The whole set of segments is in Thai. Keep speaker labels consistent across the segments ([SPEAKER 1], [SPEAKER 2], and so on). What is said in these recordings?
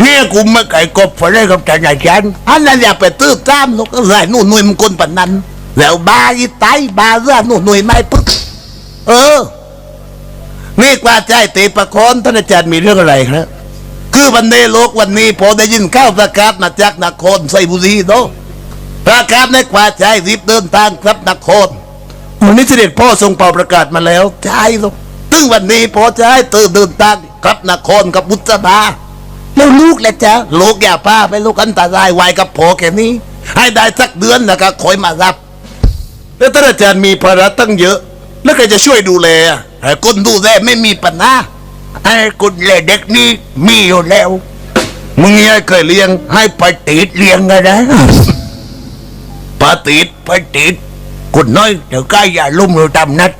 [SPEAKER 1] เนี่ยกูไม่ไก่กบฝนเลยกับท่านอาจารย์อันนั้นอย่าไปตื้อตามนกอะไรนู่นนุ่ยมันคนปันนั้น แล้วบาอีไตบาเรื่องนู่นนุ่ยไม่ปึ๊กเออ นี่กว่าใจตีประคอนท่านอาจารย์มีเรื่องอะไรครับคือวันนี้โลกวันนี้พอได้ยินข้าวประกาศมาจากนครไซบุรีเนาะประกาศในกว่าใจรีบเดินทางครับนครวันนี้เสด็จพ่อทรงเป่าประกาศมาแล้วใช่ลูกซึ่งวันนี้พอจะให้เธอเดินทาง กลับนครกับบุตรบาแล้วลูกแหละจ๊ะลูกอย่าพาไปลูกอันตรายไวกับพ่อแค่นี้ ให้ได้สักเดือนนะก็คอยมารับ แล้วท่านอาจารย์มีภาระตั้งเยอะ แล้วใครจะช่วยดูแลอะไอ้คนดูแลไม่มีปัญหาไอ้คนเล่เด็กนี่มีอยู่แล้ว มึงยังเคยเลี้ยง ให้ไปติดเลี้ยงกันนะปาติดไปติดคนน้อยเดี๋ยวใกล้อย่าลุ่มเราทำนัด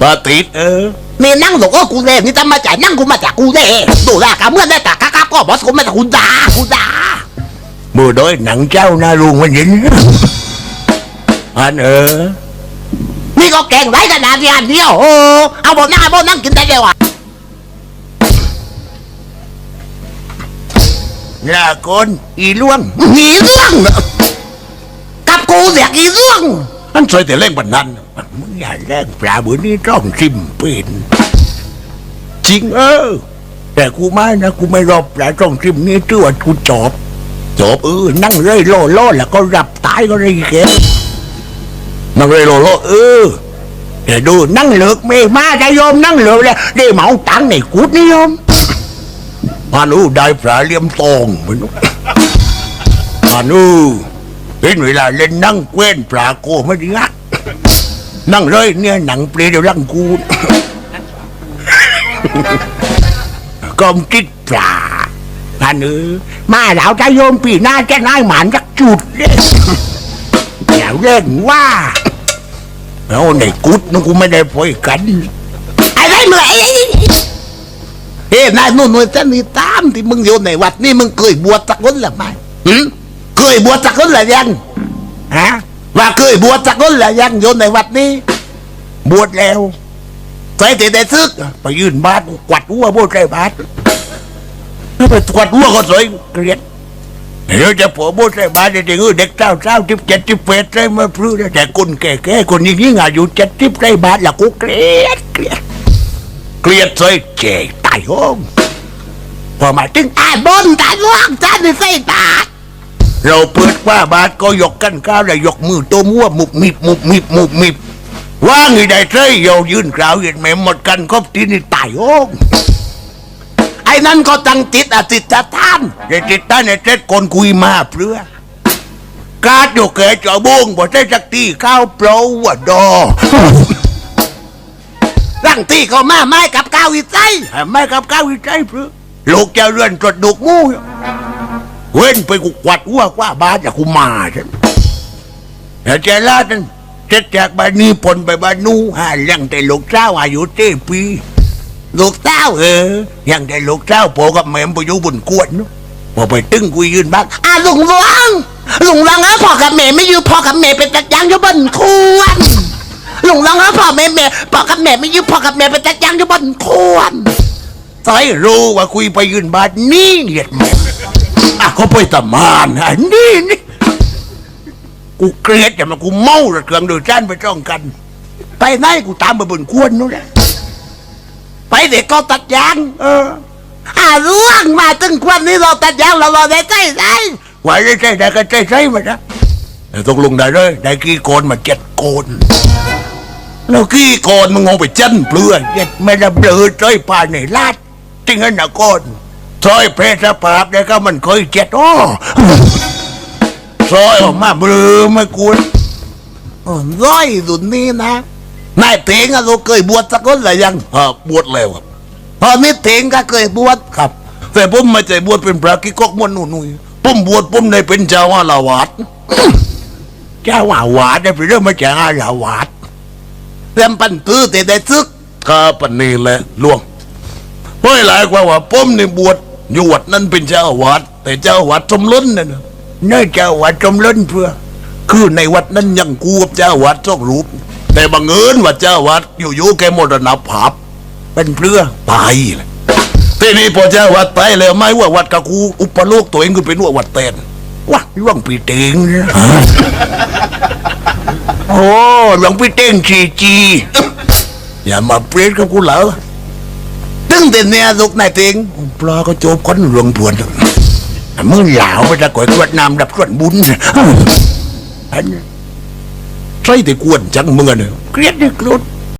[SPEAKER 1] ปาติดเออ
[SPEAKER 2] นี่นั่งหลงก็กูเล่นี่จะมาจ่ายนั่งกูมาจากกูเล่ดูแลกับเมื่อได้ตากครับก็บอสกูมาจากกูด่ากูด่า
[SPEAKER 1] มือโดยหนังเจ้านาลุงมันยินอันเออ
[SPEAKER 2] นี่ก็แกงไรขนาดนี้อันเดียวโอ้เอาบอนั่งเอาบอนั่งกินได้เดียวอะ
[SPEAKER 1] ลาคนอีล่วง
[SPEAKER 2] มีเรื่องเหรอกับกูเสียกี่เรื่อง
[SPEAKER 1] อันใส่แต่เล่งบันนั้น มึงอย่าแรงปลาบืนนี้ต้องชิมเป็นจริงเออ แต่กูไม่นะกูไม่รอบปลาต้องชิมนี่ตัวกูจอบจอบเออนั่งเร่โล่โลแล้วก็รับตายก็ได้แกนั่งเร่โล่โลเออเดี๋ยวดูนั่งเหลือกเมมาจะโยมนั่งเหลือกเลยได้เหมาตังในกุดนี่โยมพานุได้ปลาเลี่ยมตองมือนพานุเป็นเวลาเล่นนั่งเว้นปลาโกไม่ได้งัก นั่งเลยเนี่ยหนังเปลี่ยนเดี๋ยวร่างกูกอมจิตปลาอันเออมาแล้วจะโยมปีหน้าจะนายหมานจักจุดเลยอย่าเล่นว่าแล้วในกุดนั่นกูไม่ได้พอยกัน
[SPEAKER 2] ไอ้ไรเมื่อไอ้
[SPEAKER 1] เฮ้นายนู่นนู่นจะนี่ตามที่มึงอยู่ในวัดนี่มึงเคยบวชสักคนหรือไม่เคยบวชสักคนหรือยังฮะ ว่าเคยบวชสักคนหรือยังอยู่ในวัดนี้ บวชแล้วใส่แต่แต่ซึก ไปยืนบาทกวัดหัวบวชใส่บาทแล้วไปกวัดหัวก็สวยเกลียดเดี๋ยวจะผัวบวชใส่บาทเด็กเด็กเจ้าเจ้าทิพเจ็ดทิพเปดใส่มาพลื้แต่คนแก่ๆคนยิ่งยิ่งอายุเจ็ดทิพใส่บาทละกูเกลียดเกลียดเกลียดใส่เจ๋ตายโห้องพอมาถึง
[SPEAKER 2] ไอ้บนตาล่วงจ้าในไส้ตา
[SPEAKER 1] เราเปิดว่าบาทก็ยกกันก้าวแล้ยกมือตัวมั่วมุบมิบมุบมิบมุบมิบว่าไงได้ใช่เยายืนกล่าวเห็นไหมหมดกันครบทีนี่ตายโห้องไอ้นั่นก็ตั้งจิตอธิษฐานเด็จิตตั้งในเจ็ดคนคุยมาเพื่อการดอยู่แก่จอบงบ่ใช่จักตีข้าวเปล่าว่าดอ
[SPEAKER 2] ร่างตีเขามาไม้กับก้าวอีไส้
[SPEAKER 1] ไม่กับก้าววิจัยเพื่อลูกจะเรือนตรวจดูกมูอยู่ เว้นไปกูกวัดหัวกว่าบาทจะกูมาฉันแต่เจลาดันเจ็ดจากบ้านนี้พลไปบ้านนู้หาเลี้ยงแต่ลูกเจ้าอายุเจ็ดปี ลูกเจ้าเออยังแต่ลูกเจ้าโผกับแม่มไปอยู่บนกวนเนอะพอไปตึ้งกูยืนบ้าง
[SPEAKER 2] อะลุงหลวงลุงหลวงเออพ่อกับแม่ไม่อยู่พ่อกับแม่เป็นตัดยางอยู่บนควรลุงหลวงเออพ่อแม่แม่พ่อกับแม่ไม่อยู่พ่อกับแม่เป็นตัดยางอยู่บนควร
[SPEAKER 1] ใส่รู้ว่าคุยไปยืนบ้านนี่เหยียดแม่อะ เขาไปตะมานอันนี้นี่กูเกลียดอย่มากูเมาระเครื่องโดยจ้านไปจ้องกัน ไปไหนกูตามไปบนควนนู้นแหละไปเด็กก็ตัดยาง เออ
[SPEAKER 2] อะล่วงมาถึงควรนี้เราตัดยางเราเราได้ใจได้
[SPEAKER 1] ว่าได้ใช่ได้ก็ใช่ใช่มานะแต่ตกลงได้เลยได้กี่โกนมาเจ็ดโกนแล้วกี่โกนมึงเอาไปจันเปลือยเจ็ดไม่ละเบลอใจป่านในลาดจริงนะโกน ซอยเพศภาพเนี่ยก็มันเคยเจ็ดอ้อซอยออกมาเบลอไม่กูน
[SPEAKER 2] โอ้ร้อยรุ่นนี้นะ
[SPEAKER 1] นายเถงอะเราเคยบวชสักคนหรือยังเออบวชแล้วครับ
[SPEAKER 2] พอนิดเถงก็เคยบวช
[SPEAKER 1] ครับ แต่ผมไม่ใช่บวชเป็นพระกิกกมวนหนุ่ยๆผมบวชผมได้เป็นเจ้าอาวาสเจ้าอาวาสได้เป็นเรื่องมาจากอาวาส
[SPEAKER 2] เริ่มปันตื้อแต่ได้ซึก
[SPEAKER 1] ข้าปันนี้แหละหลวงเพราะหลายกว่าว่าผมในบวช อยู่วัดนั้นเป็นเจ้าอาวาสแต่เจ้าอาวาสสมล้นนั่นน่ะนี่เจ้าอาวาสสมล้นเพื่อ คือในวัดนั้นยังกูกับเจ้าอาวาสสองรูป แต่บังเอิญว่าเจ้าอาวาสอยู่ๆแกมรณภาพเป็นเพื่อตายเลยทีนี้พอเจ้าวัดไตแล้วไม่ว่าวัดกับกูอุปโลกตัวเองก็เป็นว่าวัดเต้นว่าหลวงพี่เต็งนะโอ้หลวงพี่เต็งจีจีอย่ามาเปรตกับกูเหรอ ตึ้งแต่เนี่ยลูกนายเต็งปลาก็โจบคนหลวงปวนมึงเหลาวไปตะก่อยกรวดน้ำดับกรวดบุญอันนี้ใช่แต่กวนจังมึงอะเนี่ยเกลียดเนี่ยกรวด